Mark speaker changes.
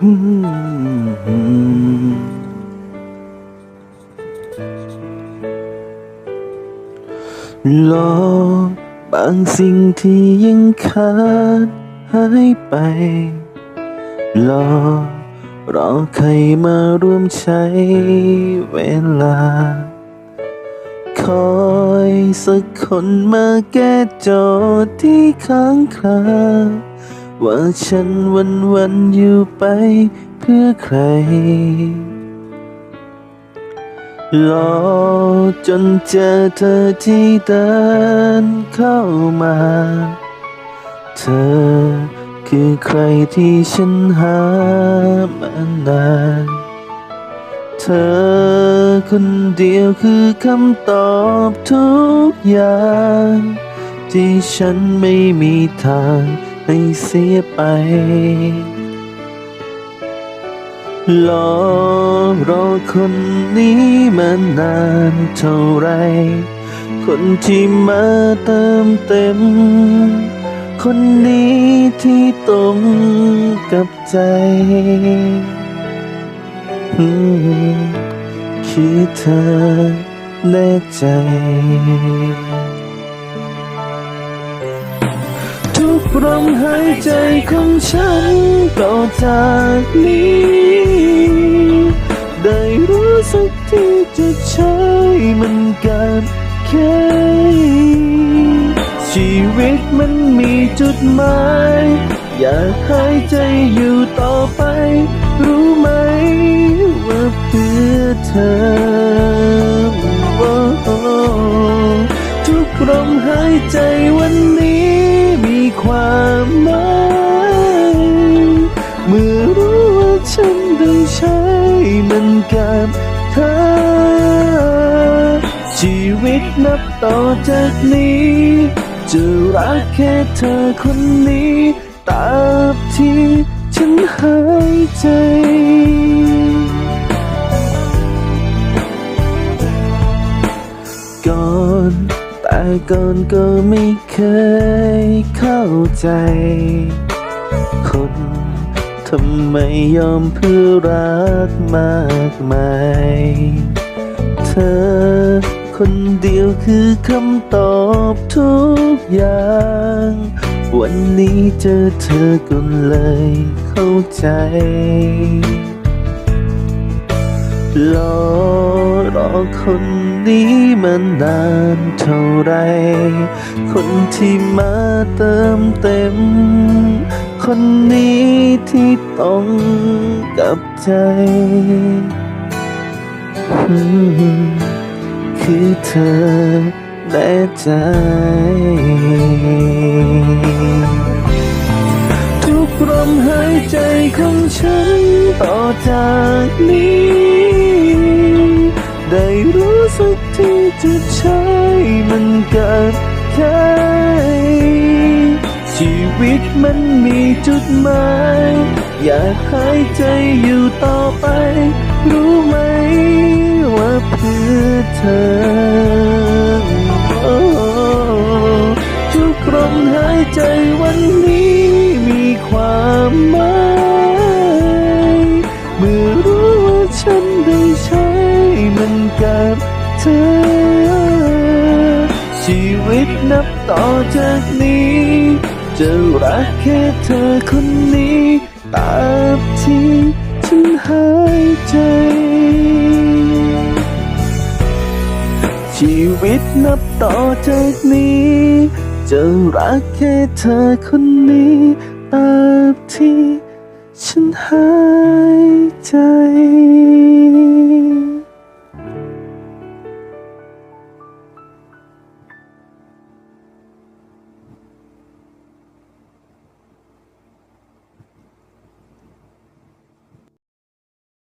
Speaker 1: รอบางสิ่งที่ยังขาดหายไป รอ รอใครมาร่วมใช้เวลา คอยสักคนมาแก้โจทย์ที่ค้างคา ว่าฉันวันวันอยู่ไปเพื่อใครรอจนเจอเธอที่เดินเข้ามา เธอคือใครที่ฉันหามานาน เธอคนเดียวคือคำตอบทุกอย่าง ที่ฉันไม่มีทาง ให้เสียไป รอรอคนนี้มานานเท่าไร คนที่มาเติมเต็ม คนนี้ที่ตรงกับใจคือเธอแน่ใจ ลมหายใจของฉันต่อจากนี้ ได้รู้สึกที่จะใช้มันกันแค่ชีวิตมันมีจุดหมาย อยากหายใจอยู่ต่อไป รู้ไหม ธอ ชีวิตนับต่อจากนี้ จะรักแค่เธอคนนี้ตราบที่ฉันหายใจก่อนแต่ก่อนก็ไม่เคยเข้าใจ คน ทำไมยอมเพื่อรักมากมาย เธอคนเดียวคือคำตอบทุกอย่าง วันนี้เจอเธอก็เลยเข้าใจรอรอคนนี้มานานเท่าไร คนที่มาเติมเต็ม คนนี้ ที่ต้องกับใจคือเธอแน่ใจทุกลมหายใจของฉันต่อจากนี้ ได้รู้สึกที่จะใช้มัน วิตมันมีจุดหมาย อยากหายใจอยู่ต่อไป รู้ไหมว่าเพื่อเธอทุกลมหายใจวันนี้มีความหมายเมื่อรู้ว่าฉันได้ใช้มันกับเธอ ชีวิตนับต่อจากนี้ จะรักแค่เธอคนนี้ตราบที่ฉันหายใจ ชีวิตนับต่อจากนี้ จะรักแค่เธอคนนี้ตราบที่ฉันหายใจ